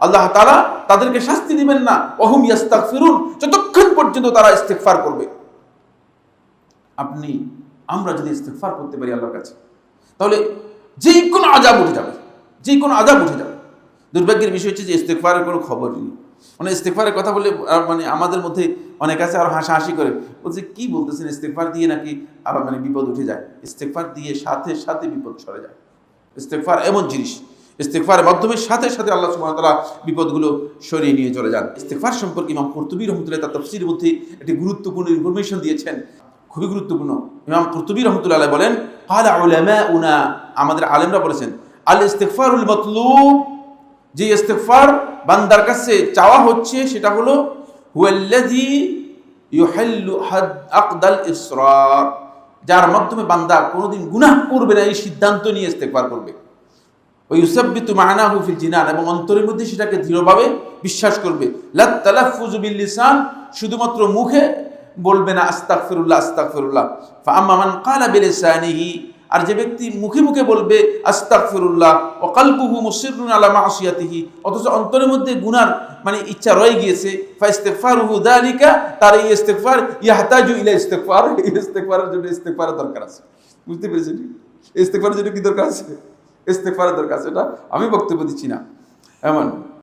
আল্লাহ তাআলা তাদেরকে শাস্তি দিবেন না। ওহুম ইয়াস্তাগফিরুন, যতক্ষণ পর্যন্ত তারা ইস্তেগফার করবে। আপনি, আমরা যদি ইস্তেগফার করতে পারি আল্লাহর কাছে, তাহলে যে কোনো আজাব উঠে যাবে যে কোনো আজাব উঠে যাবে। দুর্ভাগ্যের বিষয় হচ্ছে যে ইস্তেগফারের কোনো খবর নেই। মানে ইস্তেগফারের কথা বলে মানে আমাদের মধ্যে অনেক আছে আর হাসাহাসি করে। বলছে, কি বলতেছেন, ইস্তেগফার দিয়ে নাকি আবার মানে বিপদ উঠে যায়? ইস্তেগফার দিয়ে সাথে সাথে বিপদ সরে যায়। ইস্তেগফার এমন জিনিস ইস্তেগফারের মাধ্যমে সাথে সাথে আল্লাহ ওয়া তাআলা বিপদগুলো সরিয়ে নিয়ে চলে যান। ইস্তেগফার সম্পর্কে ইমাম কুরতুবী রহমতুল্লাহ তার তাফসীরের মধ্যে একটি গুরুত্বপূর্ণ ইনফরমেশন দিয়েছেন। খুবই গুরুত্বপূর্ণ। ইমাম কুরতুবী রহমতুল্লাহ বলেন উলামাউনা আমাদের আলেমরা বলেছেন, আল ইস্তিগফারুল মাতলুব যে ইস্তেগফার বান্দার কাছে চাওয়া হচ্ছে সেটা হলো, হুয়াল্লাযী হাদ আকদাল ইসরার যার মাধ্যমে বান্দা কোনোদিন গুনাহ করবে না, এই সিদ্ধান্ত নিয়ে ইস্তেগফার করবে। জিনান এবং অন্তরের মধ্যে সেটাকে দৃঢ়ভাবে বিশ্বাস করবে। লিসান, শুধুমাত্র মুখে বলবে না, আস্তাগফিরুল্লাহ আস্তাগফিরুল্লাহ। ফা আম্মা মান ক্বালা বিলিসানিহি, আর যে ব্যক্তি মুখে মুখে বলবে, আস্তাগফিরুল্লাহ, ও কালবুহু মুসিররুন আলা মাসিয়াতিহি, অথচ অন্তরের মধ্যে গুনার মানে ইচ্ছা রয়ে গিয়েছে, ফা যালিকা তার এই ইলা জন্য দরকার আছে। বুঝতে পেরেছেন? ইস্তিগফারের জন্য কি দরকার আছে? ইস্তেগফারের দরকার সেটা আমি বক্তব্য দিচ্ছি না। এমন।